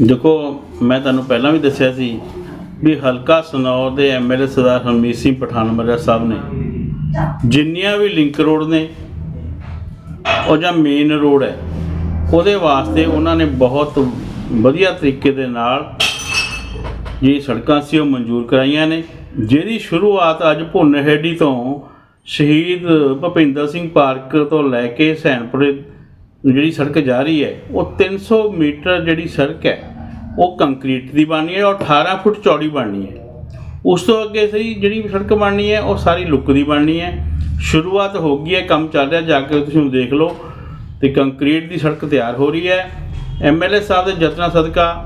ਦੇਖੋ, ਮੈਂ ਤੁਹਾਨੂੰ ਪਹਿਲਾਂ ਵੀ ਦੱਸਿਆ ਸੀ ਵੀ ਹਲਕਾ ਸਨੌਰ ਦੇ ਐਮਐਲਏ ਸਰਦਾਰ ਹਰਮੀਤ ਸਿੰਘ ਪਠਾਨ ਮਰਿਆ ਸਾਹਿਬ ਨੇ। ਜਿੰਨੀਆਂ ਵੀ ਲਿੰਕ ਰੋਡ ਨੇ, ਉਹ ਜਾਂ ਮੇਨ ਰੋਡ ਹੈ, ਉਹਦੇ ਵਾਸਤੇ ਉਹਨਾਂ ਨੇ ਬਹੁਤ ਵਧੀਆ ਤਰੀਕੇ ਦੇ ਨਾਲ ਜਿਹੜੀ ਸੜਕਾਂ ਸੀ, ਉਹ ਮਨਜ਼ੂਰ ਕਰਾਈਆਂ ਨੇ। ਜਿਹਦੀ ਸ਼ੁਰੂਆਤ ਅੱਜ ਭੁੰਨਹੇੜੀ ਤੋਂ ਸ਼ਹੀਦ ਭੁਪਿੰਦਰ ਸਿੰਘ ਪਾਰਕ ਤੋਂ ਲੈ ਕੇ ਸੈਨਪੁਰੇ ਜਿਹੜੀ ਸੜਕ ਜਾ ਰਹੀ ਹੈ, ਉਹ 300 ਮੀਟਰ ਜਿਹੜੀ ਸੜਕ ਹੈ, ਉਹ ਕੰਕਰੀਟ ਦੀ ਬਣਨੀ ਹੈ ਔਰ 18 ਫੁੱਟ ਚੌੜੀ ਬਣਨੀ ਹੈ। ਉਸ ਤੋਂ ਅੱਗੇ ਸਹੀ ਜਿਹੜੀ ਸੜਕ ਬਣਨੀ ਹੈ, ਉਹ ਸਾਰੀ ਲੁੱਕ ਦੀ ਬਣਨੀ ਹੈ। ਸ਼ੁਰੂਆਤ ਹੋ ਗਈ ਹੈ, ਕੰਮ ਚੱਲ ਰਿਹਾ, ਜਾ ਕੇ ਤੁਸੀਂ ਹੁਣ ਦੇਖ ਲਓ ਤੇ ਕੰਕਰੀਟ ਦੀ ਸੜਕ ਤਿਆਰ ਹੋ ਰਹੀ ਹੈ। ਐਮਐਲਏ ਸਾਹਿਬ ਦੇ ਯਤਨਾਂ ਸਦਕਾ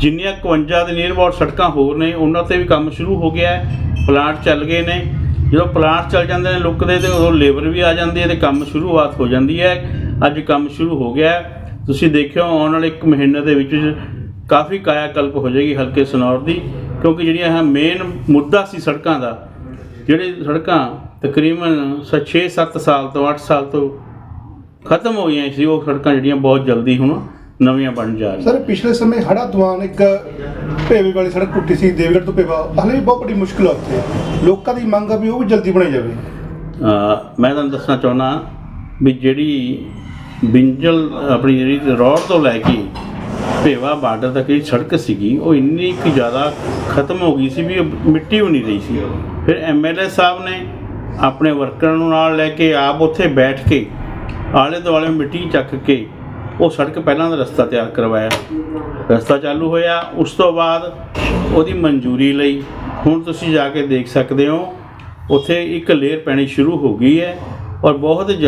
ਜਿੰਨੀਆਂ 51 ਦੇ ਨੀਅਰ ਅਬਾਊਟ ਸੜਕਾਂ ਹੋਰ ਨੇ, ਉਹਨਾਂ ਤੇ ਵੀ ਕੰਮ ਸ਼ੁਰੂ ਹੋ ਗਿਆ ਹੈ। ਪਲਾਂਟ ਚੱਲ ਗਏ ਨੇ। ਜਦੋਂ ਪਲਾਂਟ ਚੱਲ ਜਾਂਦੇ ਨੇ ਲੁੱਕ ਦੇ ਤੇ ਉਦੋਂ ਲੇਬਰ ਵੀ ਆ ਜਾਂਦੀ ਹੈ ਤੇ ਕੰਮ ਸ਼ੁਰੂਆਤ ਹੋ ਜਾਂਦੀ ਹੈ। ਅੱਜ ਕੰਮ ਸ਼ੁਰੂ ਹੋ ਗਿਆ ਹੈ। ਤੁਸੀਂ ਦੇਖਿਓ ਆਉਣ ਵਾਲੇ ਇੱਕ ਮਹੀਨੇ ਦੇ ਵਿੱਚ ਕਾਫੀ ਕਾਇਆ ਕਲਪ ਹੋ ਜਾਏਗੀ ਹਲਕੇ ਸਨੌਰ ਦੀ ਕਿਉਂਕਿ ਜਿਹੜੀਆਂ ਇਹ ਮੇਨ ਮੁੱਦਾ ਸੀ ਸੜਕਾਂ ਦਾ ਜਿਹੜੇ ਸੜਕਾਂ ਤਕਰੀਬਨ 6-7 ਸਾਲ ਤੋਂ 8 ਸਾਲ ਤੋਂ ਖਤਮ ਹੋ ਗਈਆਂ ਸੀ ਉਹ ਸੜਕਾਂ ਜਿਹੜੀਆਂ ਬਹੁਤ ਜਲਦੀ ਹੁਣ ਨਵੀਆਂ ਬਣ ਜਾ ਰਹੀਆਂ। ਸਰ ਪਿਛਲੇ ਸਮੇਂ ਹੜਾ ਦਵਾਨ ਇੱਕ ਭੇਵੇ ਵਾਲੀ ਸੜਕ ਟੁੱਟੀ ਸੀ ਦੇਵਗੜ੍ਹ ਤੋਂ ਭੇਵਾ ਹਾਲੇ ਵੀ ਬਹੁਤ ਵੱਡੀ ਮੁਸ਼ਕਲ ਆ ਉੱਥੇ। ਲੋਕਾਂ ਦੀ ਮੰਗ ਆ ਵੀ ਉਹ ਵੀ ਜਲਦੀ ਬਣਾਈ ਜਾਵੇ। ਮੈਂ ਤੁਹਾਨੂੰ ਦੱਸਣਾ ਚਾਹੁੰਦਾ ਵੀ ਜਿਹੜੀ ਬਿੰਜਲ ਆਪਣੀ ਜਿਹੜੀ ਰੋਡ ਤੋਂ ਲੈ ਕੇ ਭੇਵਾ ਬਾਰਡਰ ਤੱਕ ਜਿਹੜੀ ਸੜਕ ਸੀਗੀ, ਉਹ ਇੰਨੀ ਕੁ ਜ਼ਿਆਦਾ ਖਤਮ ਹੋ ਗਈ ਸੀ ਵੀ ਮਿੱਟੀ ਵੀ ਨਹੀਂ ਰਹੀ ਸੀ। ਫਿਰ ਐਮਐਲਏ ਸਾਹਿਬ ਨੇ ਆਪਣੇ ਵਰਕਰਾਂ ਨੂੰ ਨਾਲ ਲੈ ਕੇ ਆਪ ਉੱਥੇ ਬੈਠ ਕੇ ਆਲੇ ਦੁਆਲੇ ਮਿੱਟੀ ਚੱਕ ਕੇ ਉਹ ਸੜਕ ਪਹਿਲਾਂ ਦਾ ਰਸਤਾ ਤਿਆਰ ਕਰਵਾਇਆ। ਰਸਤਾ ਚਾਲੂ ਹੋਇਆ, ਉਸ ਤੋਂ ਬਾਅਦ ਉਹਦੀ ਮਨਜ਼ੂਰੀ ਲਈ ਹੁਣ ਤੁਸੀਂ ਜਾ ਕੇ ਦੇਖ ਸਕਦੇ ਹੋ, ਉੱਥੇ ਇੱਕ ਲੇਅਰ ਪੈਣੀ ਸ਼ੁਰੂ ਹੋ ਗਈ ਹੈ ਔਰ ਬਹੁਤ ਜਲਦੀ